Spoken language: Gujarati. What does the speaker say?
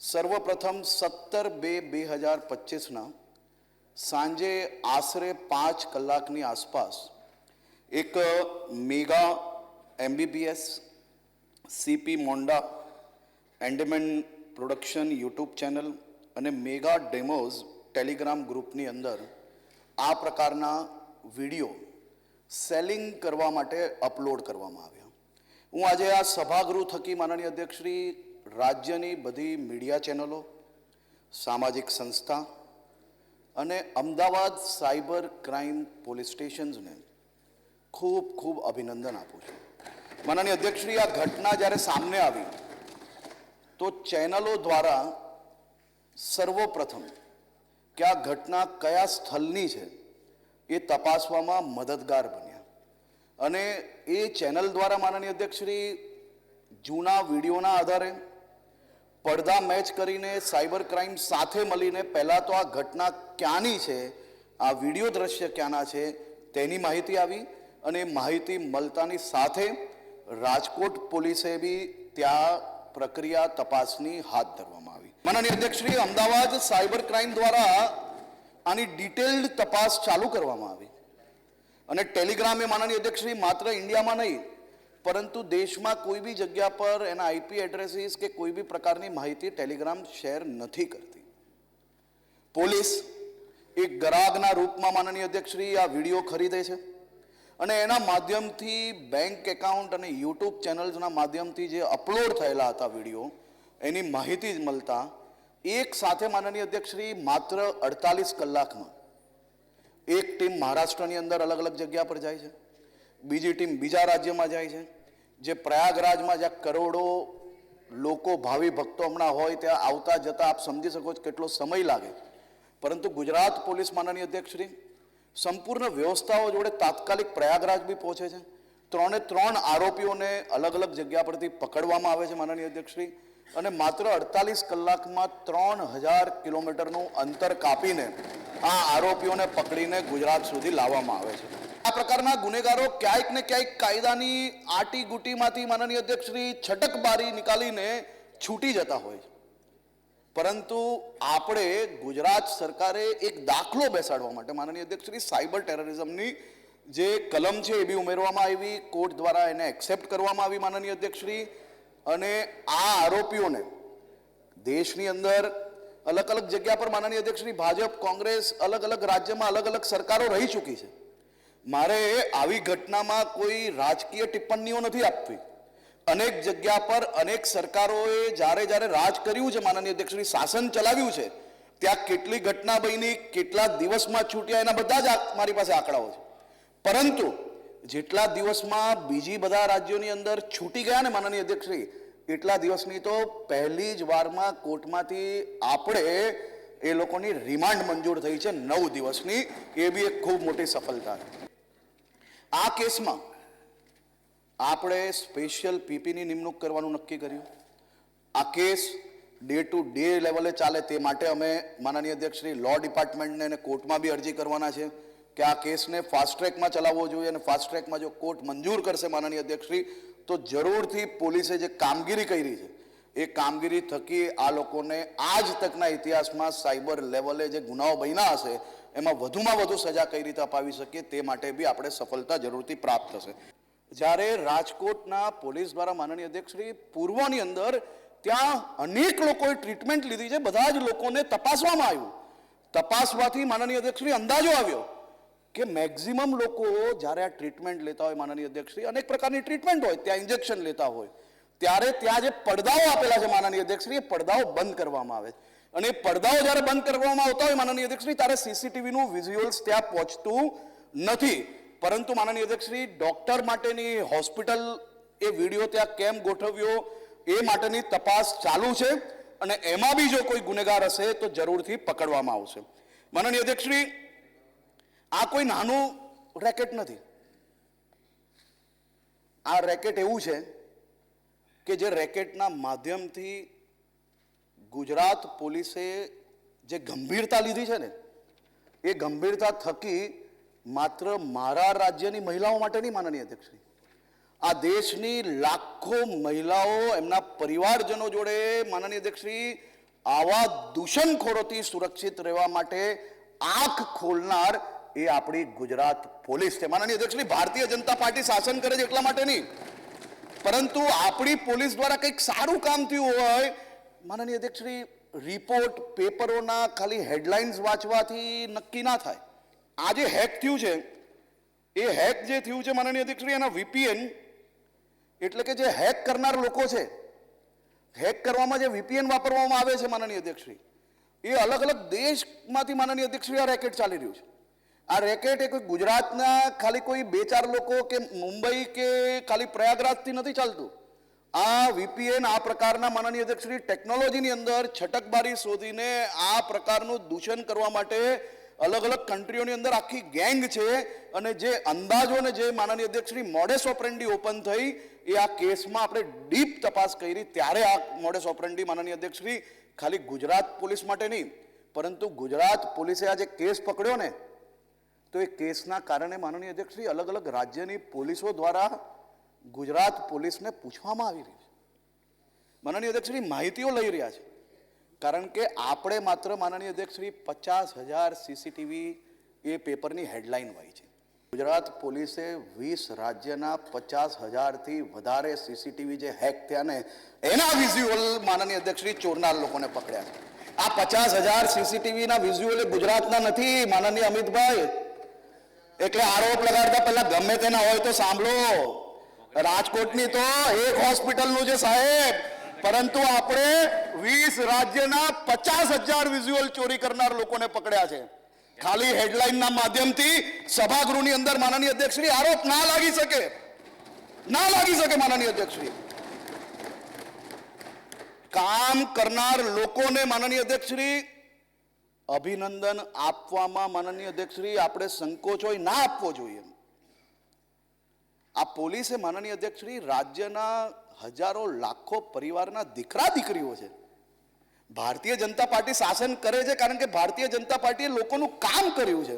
સર્વપ્રથમ સત્તર બે બે હજાર પચીસના સાંજે આશરે પાંચ કલાકની આસપાસ એક મેગા એમબીબીએસ સીપી મોન્ડા એન્ડમેન પ્રોડક્શન યુટ્યુબ ચેનલ અને મેગા ડેમોઝ ટેલિગ્રામ ગ્રુપની અંદર આ પ્રકારના વીડિયો સેલિંગ કરવા માટે અપલોડ કરવામાં આવ્યા. હું આજે આ સભાગૃહ થકી માનનીય અધ્યક્ષશ્રી રાજ્યની બધી મીડિયા ચેનલો સામાજિક સંસ્થા અને અમદાવાદ સાયબર ક્રાઇમ પોલીસ સ્ટેશન્સને ખૂબ ખૂબ અભિનંદન આપું છું. માનનીય અધ્યક્ષશ્રી, આ ઘટના જ્યારે સામે આવી, તો ચેનલો દ્વારા સર્વપ્રથમ કે આ ઘટના કયા સ્થળની છે એ તપાસવામાં મદદગાર બન્યા. અને એ ચેનલ દ્વારા, માનનીય અધ્યક્ષશ્રી, જૂના વિડીયોના આધારે પડદા મેચ કરીને સાયબર ક્રાઇમ સાથે મળીને પહેલાં તો આ ઘટના ક્યાંની છે, આ વીડિયો દ્રશ્ય ક્યાંના છે, તેની માહિતી આવી અને માહિતી મળતાની સાથે રાજકોટ પોલીસે બી ત્યાં પ્રક્રિયા તપાસની હાથ ધરવામાં આવી. માનનીય અધ્યક્ષશ્રી, અમદાવાદ સાયબર ક્રાઇમ દ્વારા આની ડિટેલ્ડ તપાસ ચાલુ કરવામાં આવી. અને ટેલિગ્રામ માનનીય અધ્યક્ષશ્રી માત્ર ઇન્ડિયામાં નહીં પરંતુ દેશમાં કોઈ બી જગ્યા પર એના આઈપી એડ્રેસીસ કે કોઈ બી પ્રકારની માહિતી ટેલિગ્રામ શેર નથી કરતી. પોલીસ એક ગરાગના રૂપમાં માનનીય અધ્યક્ષશ્રી આ વીડિયો ખરીદે છે અને એના માધ્યમથી બેંક એકાઉન્ટ અને યુટ્યુબ ચેનલ્સના માધ્યમથી જે અપલોડ થયેલા હતા વીડિયો, એની માહિતી જ મળતા એક સાથે માનનીય અધ્યક્ષશ્રી માત્ર અડતાલીસ કલાકમાં એક ટીમ મહારાષ્ટ્રની અંદર અલગ અલગ જગ્યા પર જાય છે. બીજી ટીમ બીજા રાજ્યમાં જાય છે. જે પ્રયાગરાજમાં જ્યાં કરોડો લોકો ભાવિ ભક્તો હમણાં હોય ત્યાં આવતા જતા આપ સમજી શકો છો કેટલો સમય લાગે. પરંતુ ગુજરાત પોલીસ માનનીય અધ્યક્ષશ્રી, સંપૂર્ણ વ્યવસ્થાઓ જોડે તાત્કાલિક પ્રયાગરાજ બી પહોંચે છે. ત્રણે ત્રણ આરોપીઓને અલગ અલગ જગ્યા પરથી પકડવામાં આવે છે માનનીય અધ્યક્ષશ્રી અને માત્ર અડતાલીસ કલાકમાં ત્રણ હજાર કિલોમીટરનું અંતર કાપીને આ આરોપીઓને પકડીને ગુજરાત સુધી લાવવામાં આવે છે. આ પ્રકારના ગુનેગારો ક્યાંક ને ક્યાંક કાયદાની આટી ગુટીમાંથી માનનીય અધ્યક્ષશ્રી છટકબારી નીકાળીને છૂટી જતા હોય પરંતુ આપણે ગુજરાત સરકારે એક દાખલો બેસાડવા માટે માનનીય અધ્યક્ષશ્રી સાયબર ટેરરિઝમની જે કલમ છે એ બી ઉમેરવામાં આવી, કોર્ટ દ્વારા એને એક્સેપ્ટ કરવામાં આવી માનનીય અધ્યક્ષશ્રી અને આ આરોપીઓને દેશની અંદર અલગ અલગ જગ્યા પર માનનીય અધ્યક્ષશ્રી ભાજપ, કોંગ્રેસ, અલગ અલગ રાજ્યમાં અલગ અલગ સરકારો રહી ચૂકી છે. મારે આવી ઘટનામાં કોઈ રાજકીય ટિપ્પણીઓ નથી આપવી. અનેક જગ્યા પર અનેક સરકારોએ જ્યારે જ્યારે રાજ કર્યું છે, માનનીય અધ્યક્ષશ્રી શાસન ચલાવ્યું છે, ત્યાં કેટલી ઘટના બની, કેટલા દિવસમાં છૂટ્યા, એના બધા જ મારી પાસે આંકડાઓ છે. પરંતુ જેટલા દિવસમાં બીજી બધા રાજ્યોની અંદર છૂટી ગયા ને, માનનીય અધ્યક્ષશ્રી એટલા દિવસની તો પહેલી જ વારમાં કોર્ટમાંથી આપણે એ લોકોની રિમાન્ડ મંજૂર થઈ છે, નવ દિવસની. એ બી એક ખૂબ મોટી સફળતા આ કેસમાં આપણે સ્પેશિયલ પીપીની નિમણૂક કરવાનું નક્કી કર્યું. આ કેસ ડે ટુ ડે લેવલે ચાલે તે માટે અમે માનનીય અધ્યક્ષશ્રી લો ડિપાર્ટમેન્ટને અને કોર્ટમાં બી અરજી કરવાના છે કે આ કેસને ફાસ્ટ ટ્રેકમાં ચલાવવો જોઈએ અને ફાસ્ટ ટ્રેકમાં જો કોર્ટ મંજૂર કરશે માનનીય અધ્યક્ષશ્રી તો જરૂરથી પોલીસે જે કામગીરી કરી છે, એ કામગીરી થકી આ લોકોને આજ તકના ઇતિહાસમાં સાયબર લેવલે જે ગુનાઓ બન્યા હશે એમાં વધુમાં વધુ સજા કઈ રીતે અપાવી શકીએ તે માટે બી આપણે સફળતા જરૂરથી પ્રાપ્ત થશે. જ્યારે રાજકોટના પોલીસ દ્વારા માનનીય અધ્યક્ષશ્રી પૂર્વની અંદર ત્યાં અનેક લોકોએ ટ્રીટમેન્ટ લીધી છે, બધા જ લોકોને તપાસવામાં આવ્યું. તપાસવાથી માનનીય અધ્યક્ષશ્રી અંદાજો આવ્યો કે મેક્ઝિમમ લોકો જ્યારે આ ટ્રીટમેન્ટ લેતા હોય માનનીય અધ્યક્ષશ્રી અનેક પ્રકારની ટ્રીટમેન્ટ હોય, ત્યાં ઇન્જેક્શન લેતા હોય, ત્યારે ત્યાં જે પડદાઓ આપેલા છે માનનીય અધ્યક્ષશ્રી એ પડદાઓ બંધ કરવામાં આવે છે. અને પડદાઓ જ્યારે બંધ કરવામાં આવતા હોય, માનનીય અધ્યક્ષશ્રી ત્યારે સીસીટીવીનું વિઝ્યુઅલ્સ ત્યાં પહોંચતું નથી. પરંતુ માનનીય અધ્યક્ષશ્રી ડોક્ટર માટેની હોસ્પિટલ એ વીડિયો ત્યાં કેમ ગોઠવ્યો, એ માટેની તપાસ ચાલુ છે અને એમાં બી જો કોઈ ગુનેગાર હશે, તો જરૂરથી પકડવામાં આવશે. માનનીય અધ્યક્ષશ્રી આ કોઈ નાનું રેકેટ નથી. આ રેકેટ એવું છે કે જે રેકેટના માધ્યમથી ગુજરાત પોલીસે જે ગંભીરતા લીધી છે ને, એ ગંભીરતા થકી માત્ર મારા રાજ્યની મહિલાઓ માટે નહીં માનનીય અધ્યક્ષશ્રી આ દેશની લાખો મહિલાઓ એમના પરિવારજનો જોડે માનનીય અધ્યક્ષશ્રી આવા દૂષણખોરોથી સુરક્ષિત રહેવા માટે આંખ ખોલનાર એ આપણી ગુજરાત પોલીસ છે. માનનીય અધ્યક્ષ ભારતીય જનતા પાર્ટી શાસન કરે છે એટલા માટે નહીં. પરંતુ આપણી પોલીસ દ્વારા કંઈક સારું કામ થયું હોય માનનીય અધ્યક્ષશ્રી રિપોર્ટ પેપરોના ખાલી હેડલાઇન્સ વાંચવાથી નક્કી ના થાય. આ જે હેક થયું છે, એ હેક જે થયું છે માનનીય અધ્યક્ષશ્રી એના વીપીએન એટલે કે જે હેક કરનાર લોકો છે હેક કરવામાં જે વીપીએન વાપરવામાં આવે છે માનનીય અધ્યક્ષશ્રી એ અલગ અલગ દેશમાંથી માનનીય અધ્યક્ષશ્રી આ રેકેટ ચાલી રહ્યું છે. આ રેકેટ એ કોઈ ગુજરાતના ખાલી કોઈ બે ચાર લોકો કે મુંબઈ કે ખાલી પ્રયાગરાજથી નથી ચાલતું. આ વીપીએન આ પ્રકારના માનનીય અધ્યક્ષશ્રી ટેકનોલોજીની અંદર છટકબારી શોધીને આ પ્રકારનું દૂષણ કરવા માટે અલગ અલગ કન્ટ્રીઓની અંદર આખી ગેંગ છે અને જે અંદાજો ને જે માનનીય અધ્યક્ષશ્રી મોડેસ ઓપરેન્ડી ઓપન થઈ, એ આ કેસમાં આપણે ડીપ તપાસ કરી ત્યારે આ મોડેસ ઓપરેન્ડી માનનીય અધ્યક્ષશ્રી ખાલી ગુજરાત પોલીસ માટે નહીં, પરંતુ ગુજરાત પોલીસે આ જે કેસ પકડ્યો ને, તો એ કેસના કારણે માનનીય અધ્યક્ષશ્રી અલગ અલગ રાજ્યની પોલીસો દ્વારા ગુજરાત પોલીસને પૂછવામાં આવી રહી છે. માનનીય અધ્યક્ષશ્રી, માહિતીઓ લઈ રહ્યા છે. કારણ કે આપણે માત્ર માનનીય અધ્યક્ષશ્રી પચાસ હજાર સીસીટીવી એ પેપરની હેડલાઇન હોય છે. ગુજરાત પોલીસે વીસ રાજ્યના પચાસ હજારથી વધારે સીસીટીવી જે હેક થયા ને, એના વિઝ્યુઅલ માનનીય અધ્યક્ષશ્રી ચોરનાર લોકોને પકડ્યા આ પચાસ હજાર સીસીટીવીના વિઝ્યુઅલ ગુજરાતના નથી, માનનીય અમિતભાઈ. એટલે આરોપ લગાડતા પહેલા ગમે તેના હોય તો સાંભળો. રાજકોટની તો એક હોસ્પિટલનું છે સાહેબ. પરંતુ આપણે વીસ રાજ્યના પચાસ હજાર વિઝ્યુઅલ ચોરી કરનાર લોકોને પકડ્યા છે. ખાલી હેડલાઇનના માધ્યમથી સભાગૃહની અંદર માનનીય અધ્યક્ષશ્રી, આરોપ ના લાગી શકે. ના લાગી શકે માનનીય અધ્યક્ષશ્રી. કામ કરનાર લોકોને માનનીય અધ્યક્ષશ્રી, અભિનંદન આપવામાં માનનીય અધ્યક્ષશ્રી, આપણે સંકોચ હોય ના આપવો જોઈએ. આ પોલીસે માનનીય અધ્યક્ષશ્રી રાજ્યના હજારો લાખો પરિવારના દીકરા દીકરીઓ છે. ભારતીય જનતા પાર્ટી શાસન કરે છે કારણ કે ભારતીય જનતા પાર્ટીએ લોકોનું કામ કર્યું છે.